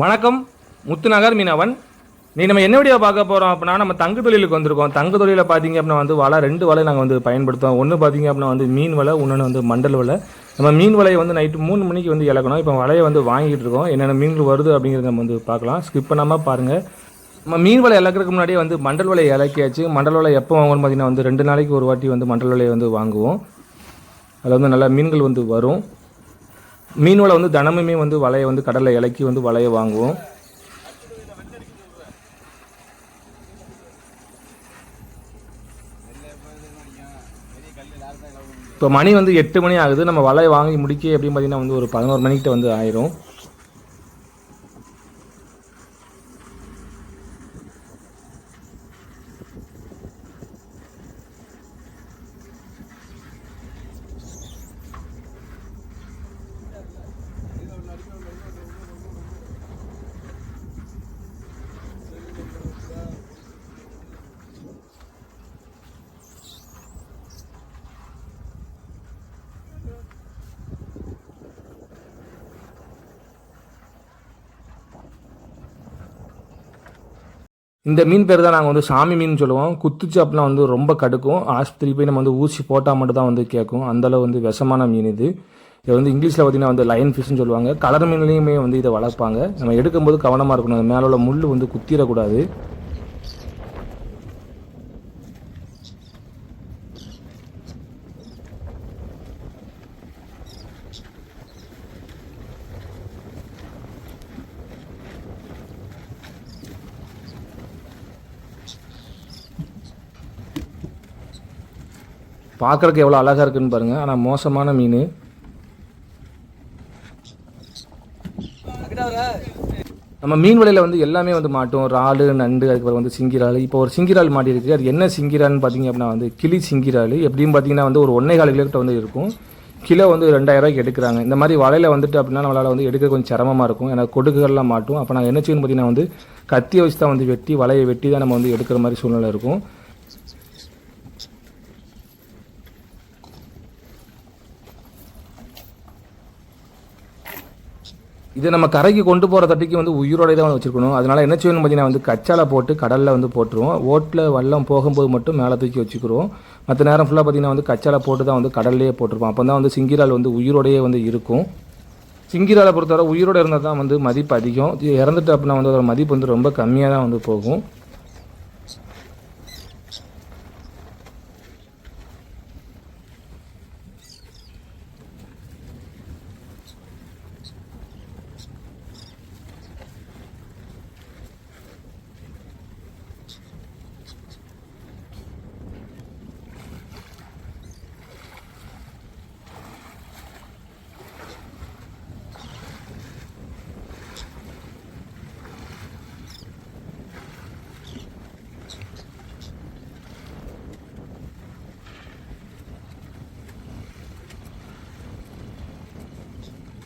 வணக்கம். முத்துநகர் மீனவன். நீ நம்ம என்ன வீடியோ பார்க்க போகிறோம் அப்படின்னா நம்ம தங்கு தொழிலுக்கு வந்திருக்கோம். தங்கு தொழிலில் பார்த்தீங்க அப்படின்னா வந்து வலை ரெண்டு வலை நாங்கள் வந்து பயன்படுத்துவோம். ஒன்று பார்த்தீங்க அப்படின்னா வந்து மீன் வலை இன்னொன்று வந்து மண்டல் வலை. நம்ம மீன் வலையை வந்து நைட்டு மூணு மணிக்கு வந்து இழக்கணும் இப்போ வலையை வந்து வாங்கிட்டு இருக்கோம். என்னென்ன மீன்கள் வருது அப்படிங்கிறத நம்ம வந்து பார்க்கலாம். ஸ்கிப் பண்ணாமல் பாருங்கள் நம்ம மீன் வலை இழக்கிறதுக்கு முன்னாடியே வந்து மண்டல் வலை இலக்கியாச்சு. மண்டல் வலை எப்போ வாங்கணும்னு பார்த்தீங்கன்னா வந்து ரெண்டு நாளைக்கு ஒரு வாட்டி வந்து மண்டல் வலையை வந்து வாங்குவோம். அதில் வந்து நல்லா மீன்கள் வந்து வரும். மீன் வந்து தினமுமே வந்து வலையை வந்து கடலில் இலக்கி வந்து வலையை வாங்குவோம். இப்போ மணி வந்து எட்டு மணி ஆகுது. நம்ம வலையை வாங்கி முடிக்க எப்படின்னு பார்த்தீங்கன்னா வந்து ஒரு பதினோரு மணிக்கிட்ட வந்து ஆயிரும். இந்த மீன் பேர் தான் நாங்கள் வந்து சாமி மீன் சொல்லுவோம். குத்துச்சு அப்படின்னா வந்து ரொம்ப கடுக்கும். ஆஸ்பத்திரி போய் நம்ம வந்து ஊசி போட்டால் மட்டும் தான் வந்து கேட்கும். அந்தளவு வந்து விஷமான மீன் இது. இது வந்து இங்கிலீஷில் பார்த்தீங்கன்னா வந்து லைன் ஃபிஷ்னு சொல்லுவாங்க. கலர் மீன்லேயுமே வந்து இதை வளர்ப்பாங்க. நம்ம எடுக்கும்போது கவனமாக இருக்கணும். அது மேலே உள்ள முள் வந்து குத்திடக்கூடாது. பார்க்குறக்கு எவ்வளோ அழகாக இருக்குன்னு பாருங்கள் ஆனால் மோசமான மீன். நம்ம மீன் வலையில் வந்து எல்லாமே வந்து மாட்டும். இறால் நண்டு அதுக்கப்புறம் வந்து சிங்கிரால். இப்போ ஒரு சிங்கிரால் மாட்டியிருக்கு அது என்ன சிங்கிரால்னு பார்த்தீங்க அப்படின்னா வந்து கிளி சிங்கிரால். எப்படின்னு பார்த்தீங்கன்னா வந்து ஒரு ஒன்றே கால் கிலோக்கிட்ட வந்து இருக்கும். கிலோ வந்து ரெண்டாயிரம் ரூபாய்க்கு எடுக்கிறாங்க. இந்த மாதிரி வலையில் வந்துட்டு அப்படின்னா நம்மளால் வந்து எடுக்க கொஞ்சம் சிரமமாக இருக்கும். ஏன்னா கொடுக்குகள்லாம் மாட்டும். அப்போ நான் என்ன செய்யணும் பார்த்தீங்கன்னா வந்து கத்தியை வச்சு தான் வந்து வெட்டி வலையை வெட்டி தான் நம்ம வந்து எடுக்கிற மாதிரி சூழ்நிலை இருக்கும். இதை நம்ம கரைக்கு கொண்டு போகிற தட்டிக்கு வந்து உயிரோடைய தான் வந்து வச்சுருக்கணும். அதனால் என்ன செய்யணும் பார்த்தீங்கன்னா வந்து கச்சால போட்டு கடலில் வந்து போட்டுருவோம். ஓட்டில் வெள்ளம் போகும்போது மட்டும் மேலே தூக்கி வச்சுக்கிறோம் மற்ற நேரம் ஃபுல்லாக பார்த்தீங்கன்னா வந்து கச்சால போட்டு தான் வந்து கடல்லையே போட்டிருப்போம். அப்போ தான் வந்து சிங்கிரால் வந்து உயிரோடையே வந்து இருக்கும். சிங்கிராலை பொறுத்தவரை உயிரோடு இருந்தால் தான் வந்து மதிப்பு அதிகம். இது இறந்துட்டு அப்படின்னா வந்து அதோட மதிப்பு வந்து ரொம்ப கம்மியாக தான் வந்து போகும்.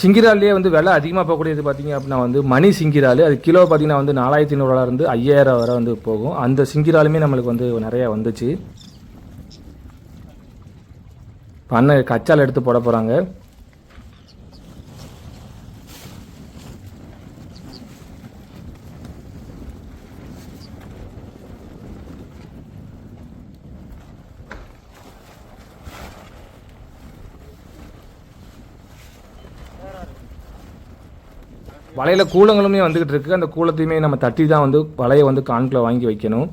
சிங்கிரால்லே வந்து விலை அதிகமாக போகக்கூடியது பார்த்தீங்க அப்படின்னா வந்து மணி சிங்கிரால். அது கிலோ பார்த்தீங்கன்னா வந்து நாலாயிரத்தி ஐநூறுவா இருந்து ஐயாயிரம் வரை வந்து போகும். அந்த சிங்கிராலுமே நம்மளுக்கு வந்து நிறையா வந்துச்சு. பண்ணை கச்சால் எடுத்து போட போகிறாங்க வலையில் கூலங்களுமே வந்துக்கிட்டு இருக்குது அந்த கூலத்தையுமே நம்ம தட்டி தான் வந்து வலையை வந்து கான்கில் வாங்கி வைக்கணும்.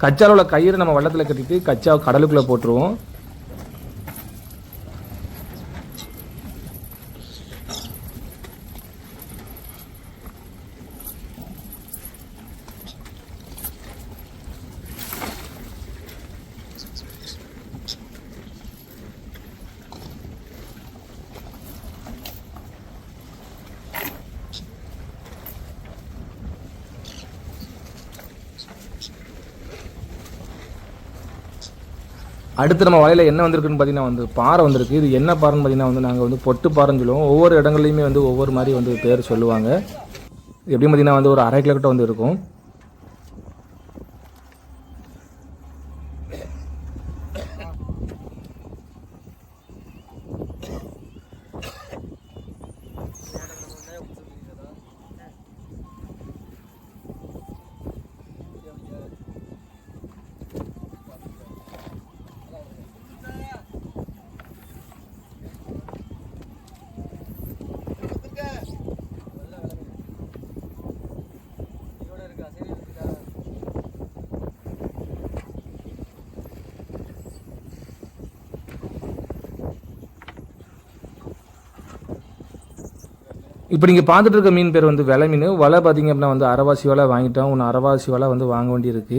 கச்சாவில் உள்ள கயிறு நம்ம வெள்ளத்தில் கட்டிட்டு கச்சா கடலுக்குள்ளே போட்டுருவோம். அடுத்து நம்ம வலையில் என்ன வந்திருக்குன்னு பார்த்தீங்கன்னா வந்து பாறை வந்திருக்கு. இது என்ன பாறைன்னு பார்த்தீங்கன்னா வந்து நாங்கள் வந்து பொட்டு பாறைன்னு சொல்லுவோம். ஒவ்வொரு இடங்கள்லையுமே வந்து ஒவ்வொரு மாதிரி வந்து பேர் சொல்லுவாங்க. எப்படியும் பார்த்தீங்கன்னா வந்து ஒரு அரை கிலோ கிட்ட வந்து இருக்கும். இப்போ நீங்கள் பார்த்துட்டு இருக்க மீன் பேர் வந்து விலை மீன். வலை பார்த்தீங்க அப்படின்னா வந்து அரைவாசி வலை வாங்கிட்டோம் ஒன்று அரைவாசி வலை வந்து வாங்க வேண்டியிருக்கு.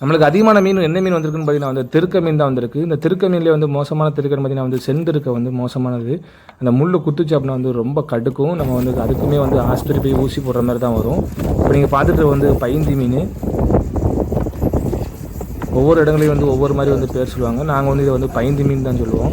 நம்மளுக்கு அதிகமான மீன் என்ன மீன் வந்திருக்குன்னு பார்த்தீங்கன்னா வந்து திருக்க மீன் தான் வந்திருக்கு. இந்த திருக்க மீன்லேயே வந்து மோசமான திருக்கன்னு பார்த்தீங்கன்னா வந்து செந்திருக்க வந்து மோசமானது. அந்த முள் குத்துச்சு அப்படின்னா வந்து ரொம்ப கடுக்கும். நம்ம வந்து அதுக்குமே வந்து ஆஸ்பத்திரி போய் ஊசி போடுற மாதிரி தான் வரும். இப்போ நீங்கள் பார்த்துட்டு வந்து பைந்தி மீன். ஒவ்வொரு இடங்களையும் வந்து ஒவ்வொரு மாதிரி வந்து பேர் சொல்லுவாங்க. நாங்கள் வந்து இதை வந்து பைந்தி மீன் தான் சொல்லுவோம்.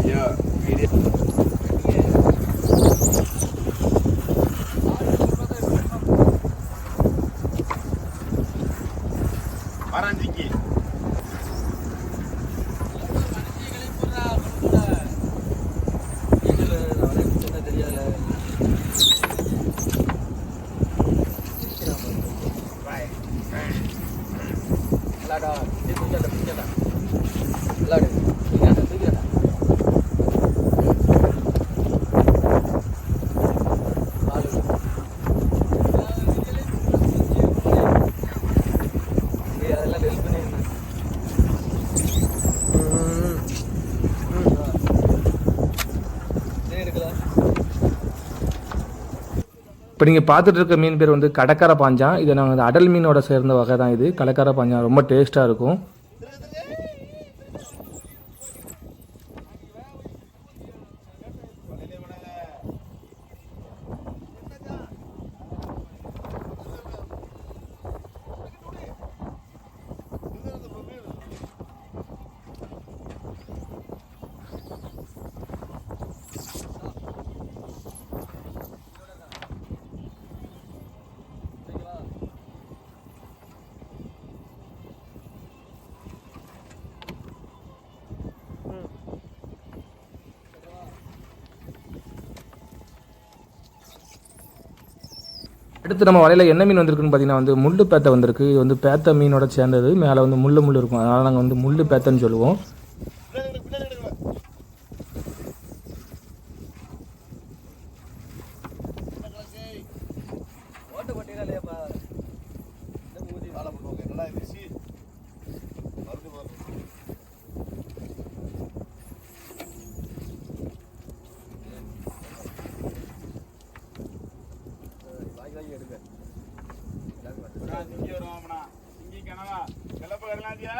இப்போ நீங்கள் பார்த்துட்டு இருக்க மீன் பேர் வந்து கடற்கரை பாஞ்சான் இதை நாங்கள் வந்து அடல் மீனோட சேர்ந்த வகை தான் இது. கடற்கரை பாஞ்சான் ரொம்ப டேஸ்ட்டாக இருக்கும். அடுத்து நம்ம வலையில் என்ன மீன் வந்திருக்குன்னு பார்த்தீங்கன்னா வந்து முள்ளு பேத்தை வந்திருக்கு. இது வந்து பேத்த மீனோட சேர்ந்தது. மேலே வந்து முள்ளு முள்ளு இருக்கும். அதனால் நாங்கள் வந்து முள்ளு பேத்தன்னு சொல்லுவோம். அண்ணா, வரும் வருவாம்ண்ணா. சிங்கி கனவா? கிளப்ப வரலாத்தியா?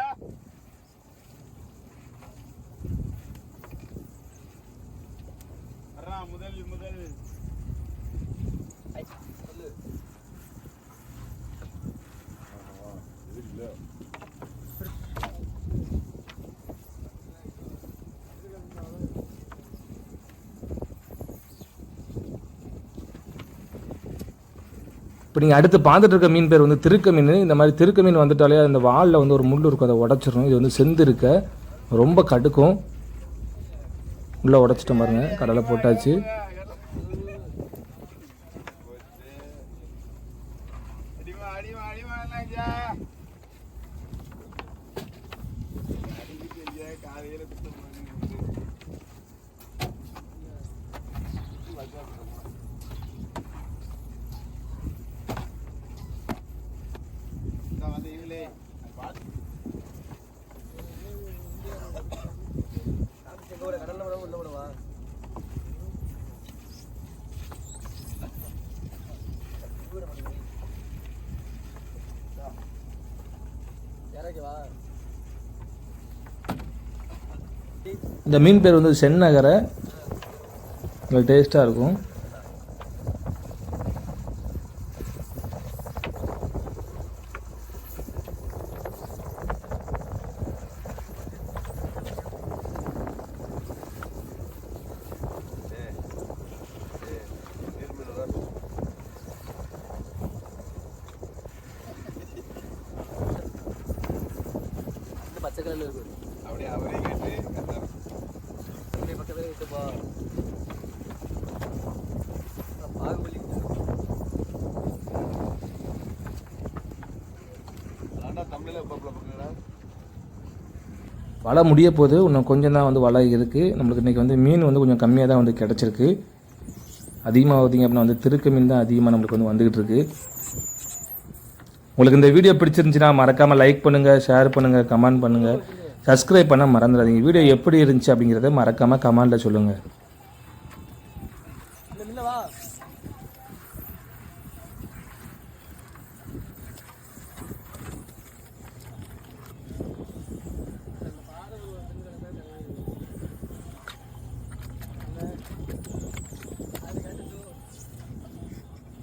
இப்போ நீங்கள் அடுத்து பார்த்துட்டு இருக்க மீன் பேர் வந்து திருக்க மீன். இந்த மாதிரி திருக்க மீன் வந்துட்டாலே அந்த வாலில் வந்து ஒரு முள் இருக்கும் அதை உடச்சிரும் இது வந்து செந்து இருக்க. ரொம்ப கடுக்கும். உள்ளே உடச்சிட்டோம் பாருங்க. கடலை போட்டாச்சு. இந்த மீன் பேர் வந்து செந்நகரை உங்களுக்கு டேஸ்ட்டாக இருக்கும். பச்சை கலர்ல இருக்கு. அப்படியே? அவரே வலை முடிய போது இன்னும் கொஞ்சம் தான் வந்து வலை இருக்குது நம்மளுக்கு இன்றைக்கி வந்து மீன் வந்து கொஞ்சம் கம்மியாக தான் வந்து கிடச்சிருக்கு. அதிகமாக பார்த்திங்க அப்படின்னா வந்து திருக்க மீன் தான் அதிகமாக நம்மளுக்கு வந்து வந்துக்கிட்டு இருக்குது உங்களுக்கு இந்த வீடியோ பிடிச்சிருந்துச்சுன்னா மறக்காமல் லைக் பண்ணுங்கள் ஷேர் பண்ணுங்கள் கமெண்ட் பண்ணுங்கள் சப்ஸ்கிரைப் பண்ண மறந்துடாதீங்க. வீடியோ எப்படி இருந்துச்சு அப்படிங்கிறத மறக்காமல் கமெண்டில் சொல்லுங்கள்